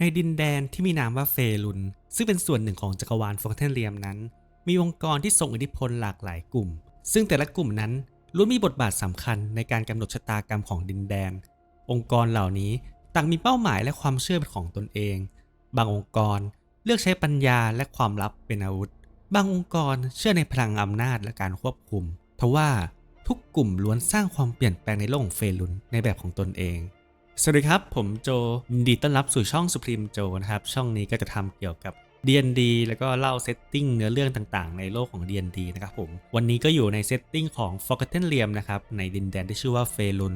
ในดินแดนที่มีนามว่าเฟรุน ซึ่งเป็นส่วนหนึ่งของจักรวาลฟอร์เทนเรียมนั้น มีองค์กรที่ทรงอิทธิพลหลากหลายกลุ่ม ซึ่งแต่ละกลุ่มนั้นล้วนมีบทบาทสำคัญในการกำหนดชะตากรรมของดินแดน องค์กรเหล่านี้ต่างมีเป้าหมายและความเชื่อเป็นของตนเอง บางองค์กรเลือกใช้ปัญญาและความลับเป็นอาวุธ บางองค์กรเชื่อในพลังอำนาจและการควบคุม ทว่าทุกกลุ่มล้วนสร้างความเปลี่ยนแปลงในโลกของเฟรุนในแบบของตนเอง สวัสดีครับ ผมโจยินดีต้อนรับสู่ช่อง Supreme Joe นะครับ ช่องนี้ก็จะทำเกี่ยวกับ D&D แล้วก็เล่าเซตติ้งเนื้อเรื่องต่างๆ ในโลกของ D&D นะครับผม วันนี้ก็อยู่ในเซตติ้งของ Forgotten Realm นะครับ ในดินแดนที่ชื่อว่าเฟลุน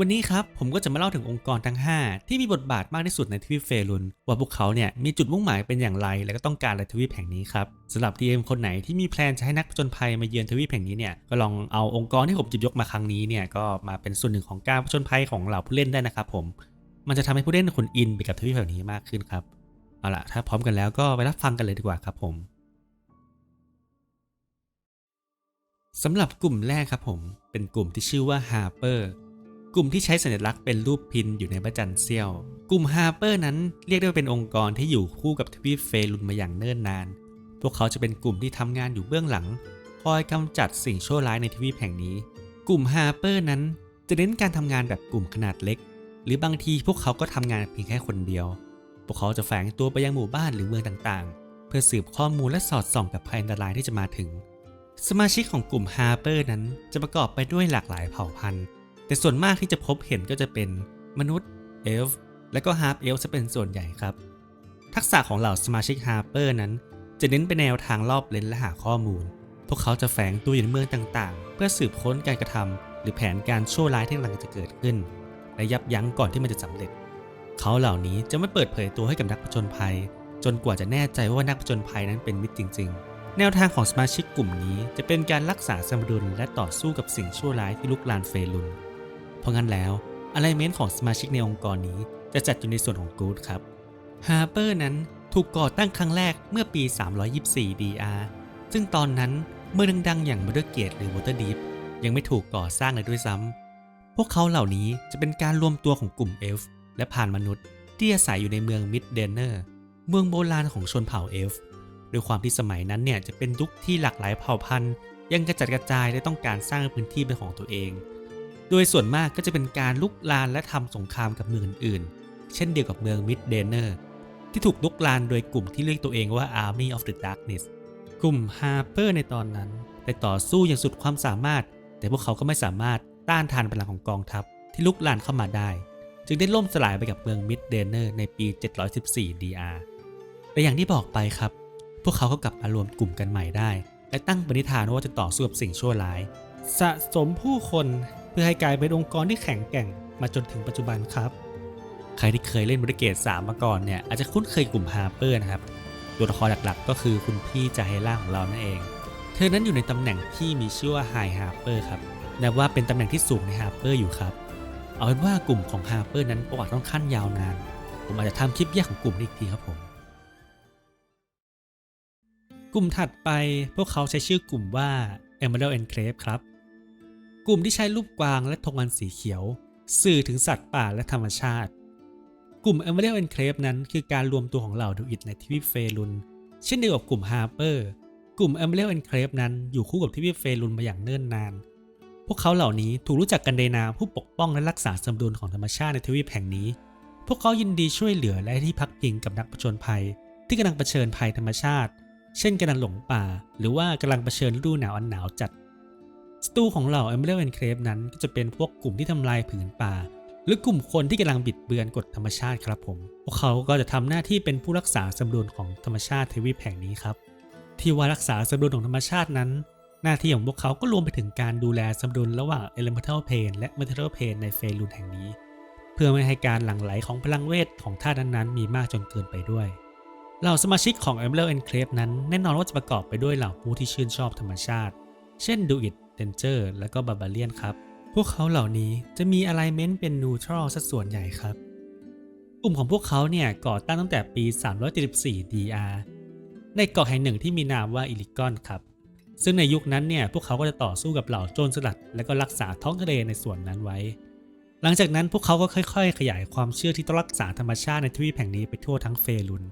วันนี้ครับผมก็จะมาเล่าถึงองค์กรทั้ง 5 ที่มีบทบาทมากที่สุดในทวีปเฟรุนว่าพวกเขาเนี่ยมีจุดมุ่งหมายเป็นอย่างไร และก็ต้องการอะไรทวีปแห่งนี้ครับสำหรับ DM คนไหนที่มีแพลนจะให้นักผจญภัยมาเยือนทวีปแห่งนี้เนี่ยก็ลองเอาองค์กรที่ผมจิบยกมาครั้งนี้เนี่ยก็มาเป็นส่วนหนึ่งของการผจญภัยของเหล่าผู้เล่นได้นะครับผมมันจะทำให้ผู้เล่นคนอินไปกับทวีปแห่งนี้มากขึ้นครับเอาล่ะถ้าพร้อมกันแล้วก็ไปรับฟังกันเลยดีกว่าครับผมสำหรับกลุ่มแรกครับผมเป็นกลุ่มที่ชื่อว่า Harper กลุ่มที่ใช้สัญลักษณ์เป็นรูปพินอยู่ในพระจันทร์เสี้ยว กลุ่ม Harper นั้นเรียกได้ว่าเป็นองค์กรที่อยู่คู่กับทวีปเฟรุนมาอย่างเนิ่นนาน พวกเขาจะเป็นกลุ่มที่ทำงานอยู่เบื้องหลัง คอยกำจัดสิ่งชั่วร้ายในทวีปแห่งนี้ กลุ่ม Harper นั้นจะเน้นการทำงานแบบกลุ่มขนาดเล็ก หรือบางทีพวกเขาก็ทำงานเพียงแค่คนเดียว พวกเขาจะแฝงตัวไปยังหมู่บ้านหรือเมืองต่างๆ เพื่อสืบข้อมูลและสอดส่องกับภัยอันตรายที่จะมาถึง สมาชิกของกลุ่มฮาร์เปอร์นั้นจะประกอบไปด้วยหลากหลายเผ่าพันธุ์ แต่ส่วนมากที่จะพบเห็นก็จะเป็นมนุษย์เอลฟ์และก็ฮาร์ปเอลฟ์จะเป็นส่วนใหญ่ครับ ทักษะของเหล่าสมาชิกฮาร์เปอร์นั้น จะเน้นไปแนวทางรอบเลนและหาข้อมูล พวกเขาจะแฝงตัวอยู่ในเมืองต่างๆ เพื่อสืบค้นการกระทำหรือแผนการชั่วร้ายที่กำลังจะเกิดขึ้น และยับยั้งก่อนที่มันจะสำเร็จ เขาเหล่านี้จะไม่เปิดเผยตัวให้กับนักผจญภัย จนกว่าจะแน่ใจว่านักผจญภัยนั้นเป็นมิตรจริง ๆแนวทางของสมาชิกกลุ่มนี้จะเป็นการรักษาสมดุลและต่อสู้กับสิ่งชั่วร้ายที่ลุกลานเฟรุน เพราะงั้นแล้วอะไลเมนต์ของสมาชิกในองค์กรนี้จะจัดอยู่ในส่วนของกู๊ดครับฮาร์เปอร์นั้นถูกก่อตั้งครั้งแรกเมื่อปี 324 DR ซึ่งตอนนั้นเมืองดังๆอย่างม o เ e r เกตหรือ Waterdeep ยังไม่ถูกก่อสร้างเลยด้วยซ้ำ พวกเขาเหล่านี้จะเป็นการรวมตัวของกลุ่มเอลฟ์และผ่านมนุษย์ ที่อาศัยอยู่ในเมืองมิดเดนเนอร์ เมืองโบราณของชนเผ่าเอลฟ์ด้วยความที่สมัยนั้นเนี่ยจะเป็นยุคที่หลากหลายเผ่าพันธุ์ ยังกระจัดกระจายและต้องการสร้างพื้นที่เป็นของตัวเอง โดยส่วนมากก็จะเป็นการลุกลานและทำสงครามกับเมืองอื่นๆเช่นเดียวกับเมืองมิดเดนเนอร์ที่ถูกลุกลานโดยกลุ่มที่เรียกตัวเองว่า Army of the Darkness กลุ่มฮาร์เปอร์ในตอนนั้นได้ต่อสู้อย่างสุดความสามารถ แต่พวกเขาก็ไม่สามารถต้านทานพลังของกองทัพที่ลุกลานเข้ามาได้ จึงได้ล่มสลายไปกับเมืองมิดเดนเนอร์ในปี 714 DR แต่อย่างที่บอกไปครับ พวกเขาก็กลับมารวมกลุ่มกันใหม่ได้ และตั้งปณิธานว่าจะต่อสู้กับสิ่งชั่วร้าย สะสมผู้คน เพื่อให้กลายเป็นองค์กรที่แข็งแกร่งมาจนถึงปัจจุบันครับ ใครที่เคยเล่นบริเกต3มาก่อนเนี่ยอาจจะคุ้นเคยกลุ่มฮาร์เปอร์นะครับ ตัวละครหลักๆ ก็คือคุณพี่จาเฮล่าของเรานั่นเอง เธอนั้นอยู่ในตำแหน่งที่มีชื่อว่าไฮฮาร์เปอร์ครับนับว่าเป็นตำแหน่งที่สูงในฮาร์เปอร์อยู่ครับ เอาเป็นว่ากลุ่มของฮาร์เปอร์นั้นประวัติค่อนข้างยาวนาน ผมอาจจะทำคลิปแยกของกลุ่มนี้อีกทีครับผม กลุ่มถัดไปพวกเขาใช้ชื่อกลุ่มว่า Emerald Enclave ครับ กลุ่มที่ใช้รูปกวางและธงอันสีเขียว สื่อถึงสัตว์ป่าและธรรมชาติ กลุ่ม Emerald Enclave นั้นคือการรวมตัวของเหล่าดูอิดในทวีปเฟรุนเช่นเดียวกับกลุ่ม Harper กลุ่ม Emerald Enclave นั้นอยู่คู่กับทวีปเฟรุนมาอย่างเนิ่นนาน พวกเขาเหล่านี้ถูกรู้จักกันในนามผู้ปกป้องและรักษาสมดุลของธรรมชาติในทวีปแห่งนี้ พวกเขายินดีช่วยเหลือและให้ที่พักพิงกับนักผจญภัย ที่กำลังเผชิญภัยธรรมชาติ เช่นกำลังหลงป่า หรือว่ากำลังเผชิญฤดูหนาวอันหนาวจัด สตูของเหล่า Emerald Enclave นั้นก็จะเป็นพวกกลุ่มที่ทำลายผืนป่า หรือกลุ่มคนที่กำลังบิดเบือนกฎธรรมชาติครับผม พวกเขาก็จะทำหน้าที่เป็นผู้รักษาสมดุลของธรรมชาติทวีปแห่งนี้ครับ ที่ว่ารักษาสมดุลของธรรมชาตินั้น หน้าที่ของพวกเขาก็รวมไปถึงการดูแลสมดุลระหว่าง Elemental Plane และ Material Plane ในเฟรุนแห่งนี้ เพื่อไม่ให้การหลั่งไหลของพลังเวทของธาตุนั้นๆมีมากจนเกินไปด้วยเหล่าสมาชิกของ Emerald Enclave นั้นแน่นอนว่าจะประกอบไปด้วยเหล่าผู้ที่ชื่นชอบธรรมชาติ เช่นดูอิด นเจอร์และก็บาบาเลียนครับ พวกเขาเหล่านี้จะมี alignment เป็น neutral สัดส่วนใหญ่ครับ กลุ่มของพวกเขาเนี่ยก่อตั้งตั้งแต่ปี 374 DR ในเกาะแห่งหนึ่งที่มีนามว่าอิลิกอนครับ ซึ่งในยุคนั้นเนี่ยพวกเขาก็จะต่อสู้กับเหล่าโจรสลัด และก็รักษาท้องทะเลในส่วนนั้นไว้ หลังจากนั้นพวกเขาก็ค่อย ๆ ขยายความเชื่อที่ต้องรักษาธรรมชาติในทวีปแห่งนี้ไปทั่วทั้งเฟรุน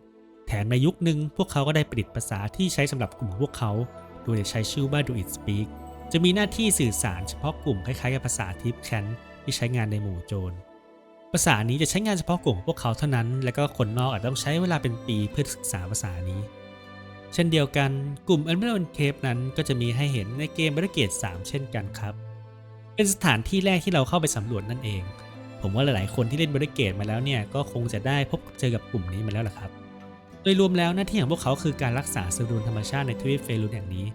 แถมในยุคหนึ่งพวกเขาก็ได้ประดิษฐ์ภาษาที่ใช้สำหรับกลุ่มของพวกเขา โดยจะใช้ชื่อว่า Do It Speak จะมีหน้าที่สื่อสารเฉพาะกลุ่มคล้ายๆกับภาษาทิปแคนที่ใช้งานในหมู่โจร ภาษานี้จะใช้งานเฉพาะกลุ่มของพวกเขาเท่านั้น และก็คนนอกอาจต้องใช้เวลาเป็นปีเพื่อศึกษาภาษานี้ เช่นเดียวกันกลุ่ม Emerald Cave นั้นก็จะมีให้เห็นในเกม b a r r i c a d e 3เช่นกันครับ เป็นสถานที่แรกที่เราเข้าไปสำรวจนั่นเอง ผมว่าหลายๆ คนที่เล่น b a r r i c a d e มาแล้วเนี่ยก็คงจะได้พบเจอกับกลุ่มนี้มาแล้วล่ะครับ โดยรวมแล้วหน้าที่ของพวกเขาคือการรักษาสมดุลธรรมชาติในทวีปเฟรุนแห่งนี้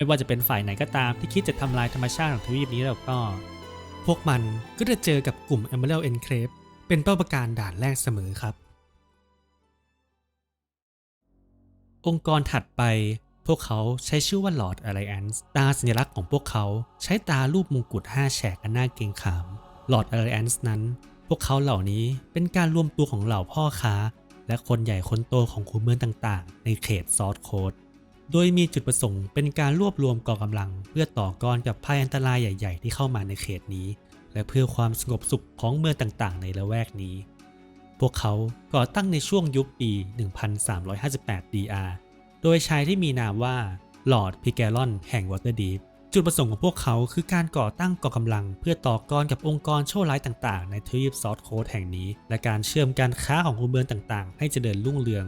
ไม่ว่าจะเป็นฝ่ายไหนก็ตามที่คิดจะทำลายธรรมชาติของทวีปนี้แล้วก็ พวกมันก็จะเจอกับกลุ่ม Emerald Enclave เป็นเป้าประการด่านแรกเสมอครับ องค์กรถัดไปพวกเขาใช้ชื่อว่า Lord Alliance ตาสัญลักษณ์ของพวกเขาใช้ตารูปมงกุฎ5แฉกอันน่าเกรงขาม Lord Alliance นั้น พวกเขาเหล่านี้เป็นการรวมตัวของเหล่าพ่อค้า และคนใหญ่คนโตของขุนเมืองต่างๆ ในเขตซอสโคด โดยมีจุดประสงค์เป็นการรวบรวมกองกำลัง เพื่อต่อกรกับภัยอันตรายใหญ่ ๆ ที่เข้ามาในเขตนี้ และเพื่อความสงบสุขของเมืองต่างๆ ในละแวกนี้ พวกเขาก่อตั้งในช่วงยุคปี 1358 DR โดยชายที่มีนามว่าลอร์ดพิแกลอนแห่งวอเตอร์ดีฟจุดประสงค์ของพวกเขาคือการก่อตั้งกองกำลัง เพื่อต่อกรกับองค์กรชั่วร้ายต่างๆ ในทวีปซอสโคดแห่งนี้ และการเชื่อมการค้าของขุเมืองต่างๆ ให้เจริญรุ่งเรือง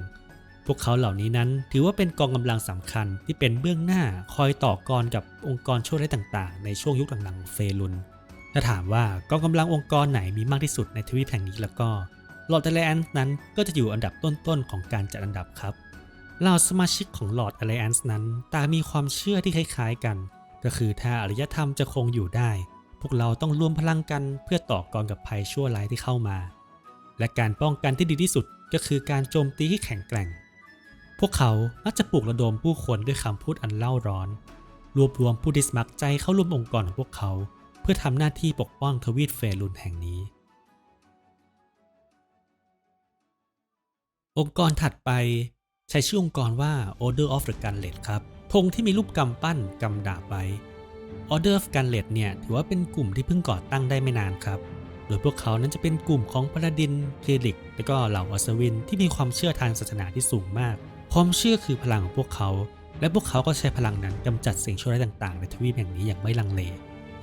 พวกเขาเหล่านี้นั้น ถือว่าเป็นกองกำลังสำคัญที่เป็นเบื้องหน้าคอยต่อกรกับองค์กรชั่วร้ายต่างๆ ในช่วงยุคหลังๆของเฟรุน ถ้าถามว่ากองกำลังองค์กรไหนมีมากที่สุดในทวีปแห่งนี้แล้วก็ลอร์ด a ล i แอนนั้นก็จะอยู่อันดับต้นๆของการจัดอันดับครับเหล่าสมาชิกของลอร์ด a ล i แอนนั้นต่างมีความเชื่อที่คล้ายๆกัน ก็คือถ้าอารยธรรมจะคงอยู่ได้ พวกเราต้องรวมพลังกันเพื่อต่อกรกับภัยชั่วร้ายที่เข้ามา และการป้องกันที่ดีที่สุดก็คือการโจมตีที่แข็งแกร่ง พวกเขามักจะปลุกระดมผู้คนด้วยคำพูดอันเล่าร้อน รวบรวมผู้ที่สมัครใจเข้าร่วมองค์กรของพวกเขา เพื่อทำหน้าที่ปกป้องทวีปเฟรุนแห่งนี้ องค์กรถัดไป ใช้ชื่อองค์กรว่า Order of the Gunlet ครับธงที่มีรูปกำปั้นกำดาบไว้ Order of Gunlet เนี่ยถือว่าเป็นกลุ่มที่เพิ่งก่อตั้งได้ไม่นานครับโดยพวกเขานั้นจะเป็นกลุ่มของพาลาดินเคลิก และก็เหล่าอัศวินที่มีความเชื่อทางศาสนาที่สูงมาก ความเชื่อคือพลังของพวกเขา และพวกเขาก็ใช้พลังนั้นกำจัดสิ่งชั่วร้ายต่างๆ ในทวีปแห่งนี้อย่างไม่ลังเล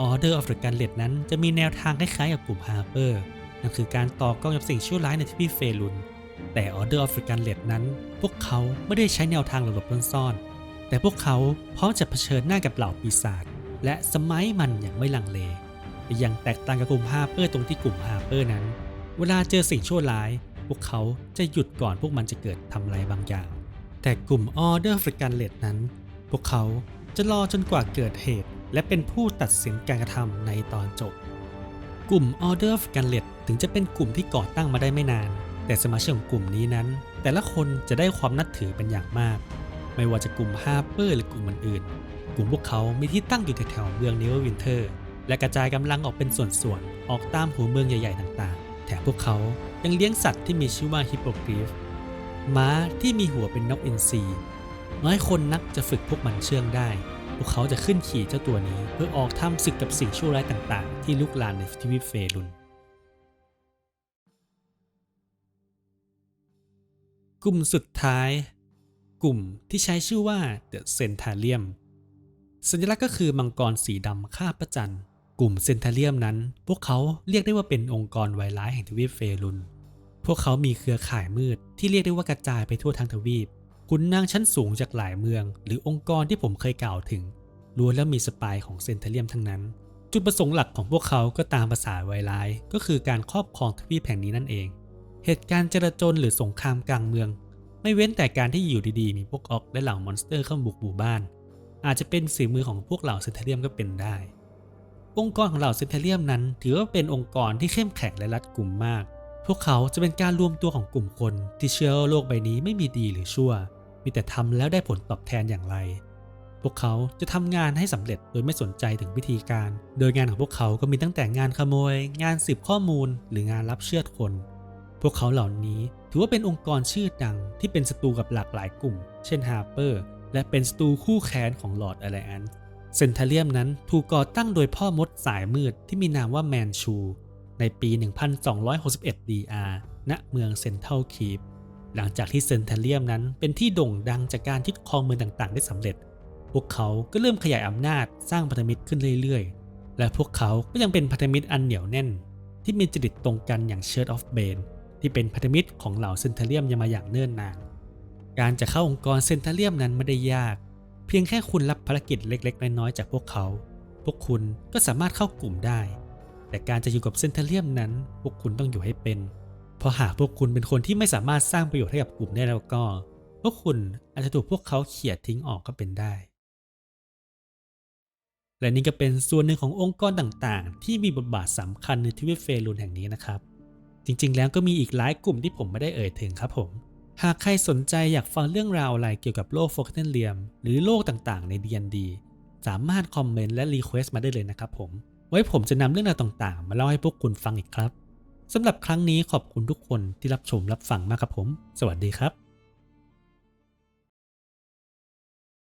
Order of the Gunlet นั้นจะมีแนวทางคล้ายๆกับกลุ่ม Harper นั่นคือการต่อกรกับสิ่งชั่วร้ายในทวีปเฟรุน แต่ Order of the Gunlet นั้น พวกเขาไม่ได้ใช้แนวทางหลบๆซ่อนๆแต่พวกเขาพร้อมจะเผชิญหน้ากับเหล่าปีศาจและสมัยมันอย่างไม่ลังเลแต่ยังแตกต่างกับกลุ่ม Harper ตรงที่กลุ่ม Harper นั้น เวลาเจอสิ่งชั่วร้าย พวกเขาจะหยุดก่อนพวกมันจะเกิดทำอะไรบางอย่าง แต่กลุ่ม Order of the Gunlet นั้น พวกเขาจะรอจนกว่าเกิดเหตุ และเป็นผู้ตัดสินการกระทำในตอนจบ กลุ่ม Order of Gunlet ถึงจะเป็นกลุ่มที่ก่อตั้งมาได้ไม่นาน แต่สมาชิกของกลุ่มนี้นั้น แต่ละคนจะได้ความนับถือเป็นอย่างมาก ไม่ว่าจะกลุ่มฮาร์เปอร์หรือกลุ่มอื่นๆ กลุ่มพวกเขามีที่ตั้งอยู่แถวๆเมืองเนเวอร์วินเทอร์ และกระจายกำลังออกเป็นส่วนๆออกตามหัวเมืองใหญ่ๆต่างๆ แถมพวกเขายังเลี้ยงสัตว์ที่มีชื่อว่าฮิปโปกรีฟ ม้าที่มีหัวเป็นนกอินทรีน้อยคนนักจะฝึกพวกมันเชื่องได้ พวกเขาจะขึ้นขี่เจ้าตัวนี้เพื่อออกทำศึกกับสิ่งชั่วร้ายต่างๆ ที่ลุกลามในทวีปเฟรุนกลุ่มสุดท้าย กลุ่มที่ใช้ชื่อว่า The Centarium สัญลักษณ์ก็คือมังกรสีดำคาบพระจันกลุ่มเซนทาเลียมนั้น พวกเขาเรียกได้ว่าเป็นองค์กรไวร้ายแห่งทวีปเฟรุน พวกเขามีเครือข่ายมืดที่เรียกได้ว่ากระจายไปทั่วทั้งทวีปขุนนางชั้นสูงจากหลายเมือง หรือองค์กรที่ผมเคยกล่าวถึงล้วนแล้วมีสปายของเซนเทเลียมทั้งนั้น จุดประสงค์หลักของพวกเขาก็ตามภาษาไวร้ายก็คือการครอบครองทวีปแห่งนี้นั่นเอง เหตุการณ์จราจนหรือสงครามกลางเมือง ไม่เว้นแต่การที่อยู่ดีๆ มีพวกออกและเหล่ามอนสเตอร์เข้าบุกหมู่บ้าน อาจจะเป็นฝีมือของพวกเหล่าเซนเทเรียมก็เป็นได้ องค์กรของเหล่าเซนเทเรียมนั้น ถือว่าเป็นองค์กรที่เข้มแข็งและรัดกุมมาก พวกเขาจะเป็นการรวมตัวของกลุ่มคนที่เชื่อว่าโลกใบนี้ไม่มีดีหรือชั่ว มีแต่ทำแล้วได้ผลตอบแทนอย่างไร พวกเขาจะทำงานให้สำเร็จโดยไม่สนใจถึงวิธีการ โดยงานของพวกเขาก็มีตั้งแต่งานขโมย งานสืบข้อมูล หรืองานรับเชือดคน พวกเขาเหล่านี้ถือว่าเป็นองค์กรชื่อดังที่เป็นศัตรูกับหลากหลายกลุ่ม เช่นฮาร์เปอร์ และเป็นศัตรูคู่แค้นของลอร์ดอ l ล n นเซนทาเลียมนั้นถูกก่อตั้งโดยพ่อมดสายมืดที่มีนามว่าแมนชู ในปี 1261 DR ณ เมืองเซนเทลคีป หลังจากที่เซนเทเลียมนั้นเป็นที่โด่งดังจากการยึดครองเมืองต่างๆ ได้สำเร็จ พวกเขาก็เริ่มขยายอำนาจสร้างพันธมิตรขึ้นเรื่อยๆ และพวกเขาก็ยังเป็นพันธมิตรอันเหนียวแน่น ที่มีจริตตรงกันอย่างเชิร์ of Bane ที่เป็นพันธมิตรของเหล่าเซนเทเลียมยังมาอย่างเนิ่นนาน การจะเข้าองค์กรเซนเทเลียมนั้นไม่ได้ยาก เพียงแค่คุณรับภารกิจเล็ก ๆ น้อยๆจากพวกเขา พวกคุณก็สามารถเข้ากลุ่มได้ แต่การจะอยู่กับเซนเทเลียมนั้น พวกคุณต้องอยู่ให้เป็น เพราะหากพวกคุณเป็นคนที่ไม่สามารถสร้างประโยชน์ให้กับกลุ่มได้แล้วก็ พวกคุณอาจจะถูกพวกเขาเขี่ยทิ้งออกก็เป็นได้ และนี่ก็เป็นส่วนหนึ่งขององค์กรต่างๆ ที่มีบทบาทสำคัญในทวีปเฟรูนแห่งนี้นะครับ จริงๆ แล้วก็มีอีกหลายกลุ่มที่ผมไม่ได้เอ่ยถึงครับผม หากใครสนใจอยากฟังเรื่องราวอะไรเกี่ยวกับโลกโฟกเทนเลียมหรือโลกต่างๆ ใน D&D สามารถคอมเมนต์และรีเควสต์มาได้เลยนะครับผม ไว้ผมจะนำเรื่องราวต่างๆ มาเล่าให้พวกคุณฟังอีกครับสำหรับครั้งนี้ขอบคุณทุกคนที่รับชมรับฟังมากครับผม สวัสดีครับ